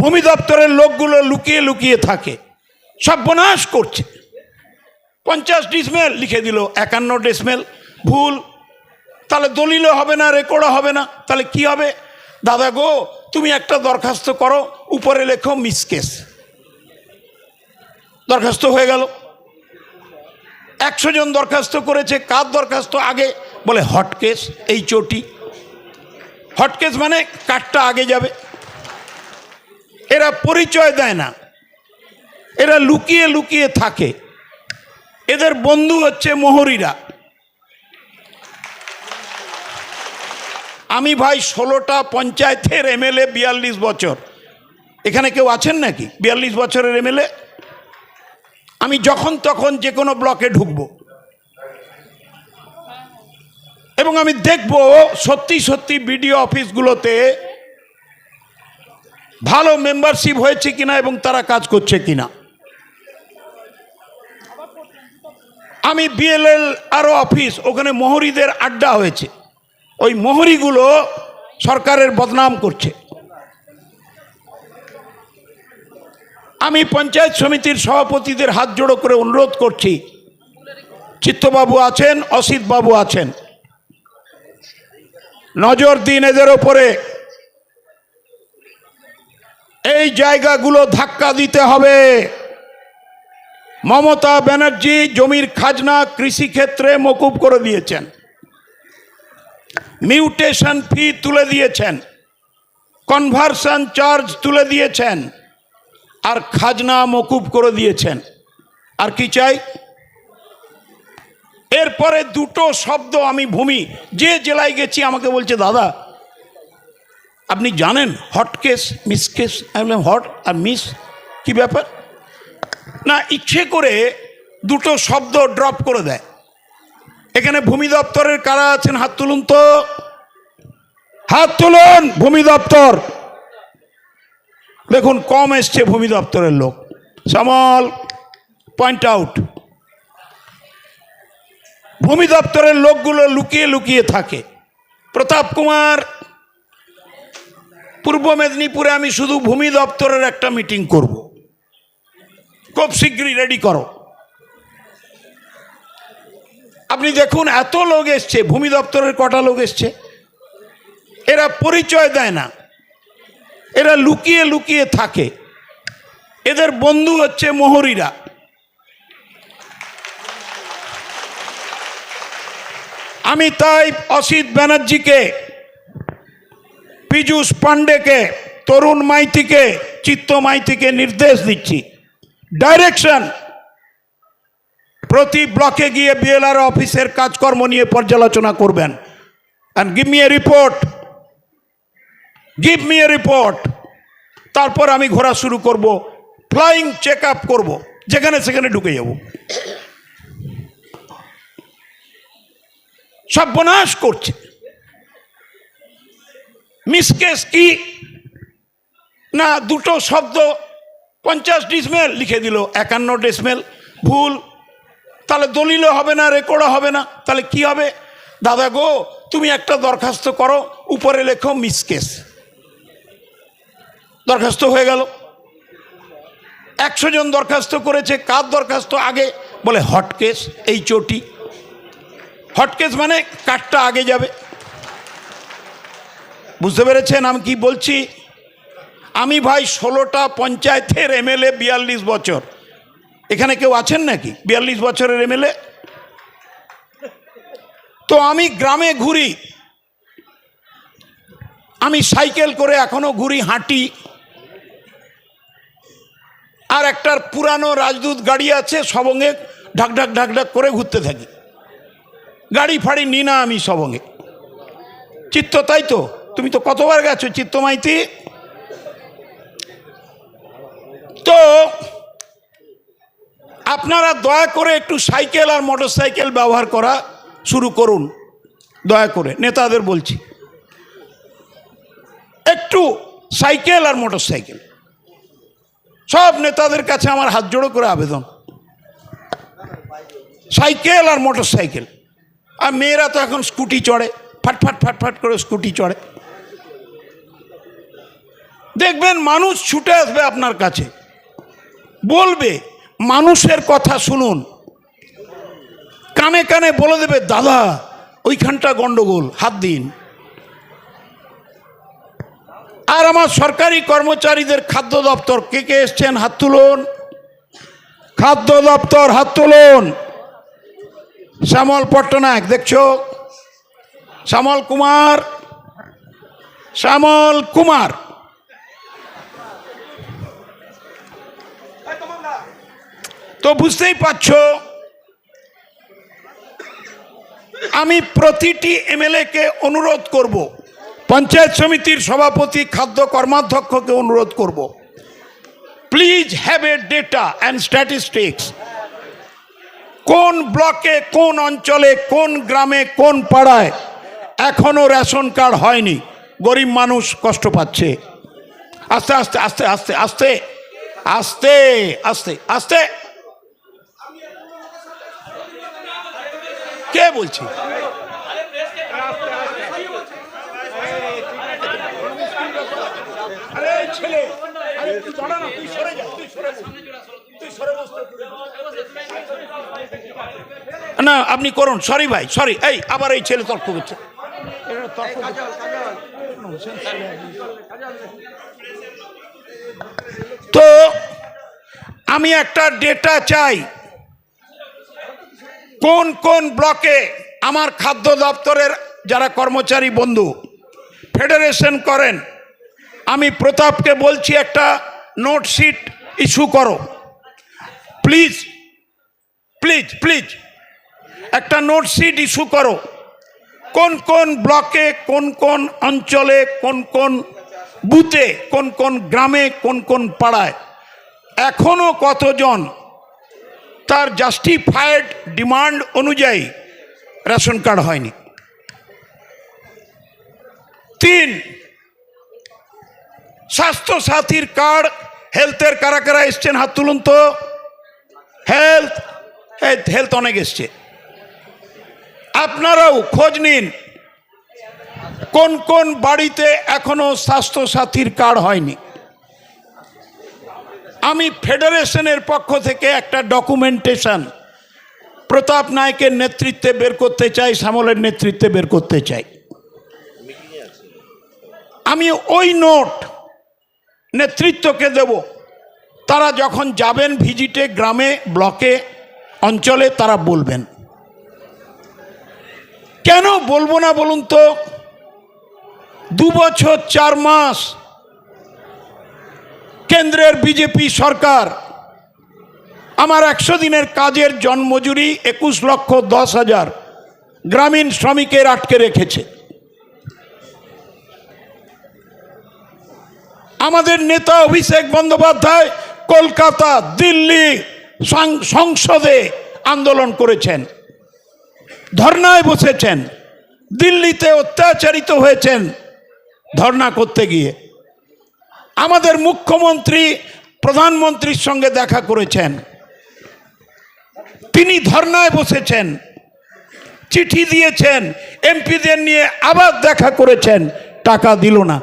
ভূমি দপ্তরের লোকগুলো লুকিয়ে লুকিয়ে থাকে। সব সর্বনাশ করছে। পঞ্চাশ ডিসমেল লিখে দিল, একান্ন ডিসমেল, ভুল। তাহলে দলিলও হবে না, রেকর্ডও হবে না, তাহলে কি হবে? দাদা গো, তুমি একটা দরখাস্ত করো, উপরে লেখো মিসকেস দরখাস্ত হয়ে গেল। একশো জন দরখাস্ত করেছে, কার দরখাস্ত আগে? বলে, হট কেস, এই চটি। হট কেস মানে কাঠটা আগে যাবে। এরা পরিচয় দেয় না। এরা লুকিয়ে লুকিয়ে থাকে। এদের বন্ধু হচ্ছে মোহরিরা। আমি ভাই ষোলোটা পঞ্চায়েতের এমএলএ বিয়াল্লিশ বছর। এখানে কেউ আছেন নাকি? বিয়াল্লিশ বছরের এমএলএ? আমি যখন তখন যে কোনো ব্লকে ঢুকবো। এবং আমি দেখব সত্যি সত্যি বিডিও অফিসগুলোতে ভালো মেম্বারশিপ হয়েছে কিনা এবং তারা কাজ করছে কিনা। আমি বিএলএল আরও অফিস, ওখানে মোহরিদের আড্ডা হয়েছে। ওই মোহরিগুলো সরকারের বদনাম করছে। আমি পঞ্চায়েত সমিতির সভাপতিদের হাত জোড়ো করে অনুরোধ করছি। চিত্তবাবু আছেন অসিত বাবু আছেন। নজর দিন এদের ওপরে। এই জায়গাগুলো ধাক্কা দিতে হবে। মমতা ব্যানার্জি জমির খাজনা কৃষিক্ষেত্রে মকুব করে দিয়েছেন। মিউটেশন ফি তুলে দিয়েছেন। কনভার্সন চার্জ তুলে দিয়েছেন। আর খাজনা মকুব করে দিয়েছেন। আর কি চাই? এরপরে দুটো শব্দ আমি ভূমি। যে জেলায় গেছি আমাকে বলছে, দাদা আপনি জানেন হট কেস মিস কেস আমি বললাম হট আর মিস কি ব্যাপার? না, ইচ্ছে করে দুটো শব্দ ড্রপ করে দেয়। এখানে ভূমি দপ্তরের কারা আছেন? হাত তুলুন তো। হাত তুলুন, ভূমি দপ্তর। দেখুন, কম এসছে ভূমি দপ্তরের লোক। সামল পয়েন্ট আউট ভূমি দপ্তরের লোকগুলো লুকিয়ে লুকিয়ে থাকে। প্রতাপ কুমার পূর্ব মেদিনীপুরে আমি শুধু ভূমি দপ্তরের একটা মিটিং করব। খুব শীঘ্রই রেডি করো। আপনি দেখুন, এত লোক এসছে, ভূমি দপ্তরের কটা লোক এসছে। এরা পরিচয় দেয় না। এরা লুকিয়ে লুকিয়ে থাকে। এদের বন্ধু হচ্ছে মোহরিরা। আমি তাই অসিত ব্যানার্জিকে পীযূষ পাণ্ডেকে, তরুণ মাইতিকে, চিত্ত মাইতিকে নির্দেশ দিচ্ছি। ডাইরেকশন প্রতি ব্লকে গিয়ে বিএলআর অফিসের কাজকর্ম নিয়ে পর্যালোচনা করবেন। And give me a report give me a report তারপর আমি ঘোরা শুরু করব। ফ্লাইং চেক আপ করব। যেখানে সেখানে ঢুকে যাব। সর্বনাশ করছে। মিসকেস কি না, দুটো শব্দ পঞ্চাশ ডিসমেল লিখে দিল, একান্ন ডিসমেল। ভুল। তাহলে দলিলও হবে না, রেকর্ডও হবে না, তাহলে কি হবে? দাদা গো, তুমি একটা দরখাস্ত করো, উপরে লেখো মিসকেস। দরখাস্ত হয়ে গেল। একশো জন দরখাস্ত করেছে, কার দরখাস্ত আগে? বলে, হটকেস এই চটি হট কেস মানে কাঠটা আগে যাবে। বুঝতে পেরেছেন আমি কি বলছি? আমি ভাই ষোলোটা পঞ্চায়েতের এমএলএ বিয়াল্লিশ বছর। এখানে কেউ আছেন নাকি? বিয়াল্লিশ বছরের এমএলএ? তো আমি গ্রামে ঘুরি। আমি সাইকেল করে এখনও ঘুরি, হাঁটি। আর একটার পুরানো রাজদূত গাড়ি আছে, সবঙ্গে ঢাক ঢাক ঢাক ঢাক করে ঘুরতে থাকি। গাড়ি ফাড়ি নি না আমি সবঙ্গে। চিত্ত তাই তো? তুমি তো কতবার গেছো চিত্তমাইতি? তো আপনারা দয়া করে একটু সাইকেল আর মোটর সাইকেল ব্যবহার করা শুরু করুন। দয়া করে, নেতাদের বলছি। একটু সাইকেল আর মোটর সাইকেল সব নেতাদের কাছে আমার হাত জোড়ো করে আবেদন। সাইকেল আর মোটর সাইকেল আর মেয়েরা তো এখন স্কুটি চড়ে, ফাট ফাট ফাট ফাট করে স্কুটি চড়ে। দেখবেন মানুষ ছুটে আসবে আপনার কাছে। বলবে, মানুষের কথা শুনুন। কানে কানে বলে দেবে, দাদা, ওইখানটা গন্ডগোল, হাত দিন। আর আমার সরকারি কর্মচারীদের খাদ্য দপ্তর, কে কে এসছেন? হাত তুলুন। খাদ্য দপ্তর, হাত তুলুন। শ্যামল পট্টনায়ক, দেখছ? শ্যামল কুমার। শ্যামল কুমার। তো বুঝতেই পারছ, আমি প্রতিটি এমএলএকে অনুরোধ করব, পঞ্চায়েত সমিতির সভাপতি, খাদ্য কর্মাধ্যক্ষকে অনুরোধ করব please have a data and statistics কোন ব্লকে, কোন অঞ্চলে, কোন গ্রামে, কোন পাড়ায় এখনও রেশন কার্ড হয়নি? গরিব মানুষ কষ্ট পাচ্ছে। আস্তে আস্তে আস্তে আস্তে আস্তে আস্তে আস্তে আস্তে। কে বলছি? ছেলে আরে তুই দাঁড়া না তুই সরে যা তুই সরে তুই সরে বস না আপনি করুন সরি ভাই সরি এই আবার এই ছেলে তর্ক করছে। এটা তর্ক করছে। তো আমি একটা ডেটা চাই। কোন কোন ব্লকে আমার খাদ্য দপ্তরের যারা কর্মচারী বন্ধু ফেডারেশন করেন, আমি প্রতাপকে বলছি একটা নোটশিট ইস্যু করো। প্লিজ প্লিজ প্লিজ একটা নোটশিট ইস্যু করো। কোন কোন ব্লকে, কোন কোন অঞ্চলে, কোন কোন বুথে, কোন কোন গ্রামে, কোন কোন পাড়ায় এখনও কতজন তার জাস্টিফাইড ডিমান্ড অনুযায়ী রেশন কার্ড হয়নি। তিন স্বাস্থ্য সাথীর কার্ড হেলথের কারা কারা এসছেন হাত তুলুন তো। হেলথ হেলথ অনেক এসছে। আপনারাও খোঁজ নিন, কোন কোন বাড়িতে এখনও স্বাস্থ্য সাথীর কার্ড হয়নি। আমি ফেডারেশনের পক্ষ থেকে একটা ডকুমেন্টেশন প্রতাপ নায়কের নেতৃত্বে বের করতে চাই, শ্যামলের নেতৃত্বে বের করতে চাই। আমি ওই নোট নেতৃত্বকে দেব। তারা যখন যাবেন ভিজিটে গ্রামে, ব্লকে, অঞ্চলে, তারা বলবেন। কেন বলব না বলুন তো? দু বছর, চার মাস কেন্দ্রের বিজেপি সরকার। আমার একশো দিনের কাজের জন্মজুরি একুশ লক্ষ দশ হাজার গ্রামীণ শ্রমিকের আটকে রেখেছে। আমাদের নেতা অভিষেক বন্দ্যোপাধ্যায় কলকাতা, দিল্লি সংসদে আন্দোলন করেছেন, ধর্নায় বসেছেন, দিল্লিতে অত্যাচারিত হয়েছেন ধর্না করতে গিয়ে। আমাদের মুখ্যমন্ত্রী, প্রধানমন্ত্রীর সঙ্গে দেখা করেছেন। তিনি ধর্নায় বসেছেন, চিঠি দিয়েছেন, এমপিদের নিয়ে আবার দেখা করেছেন, টাকা দিল না।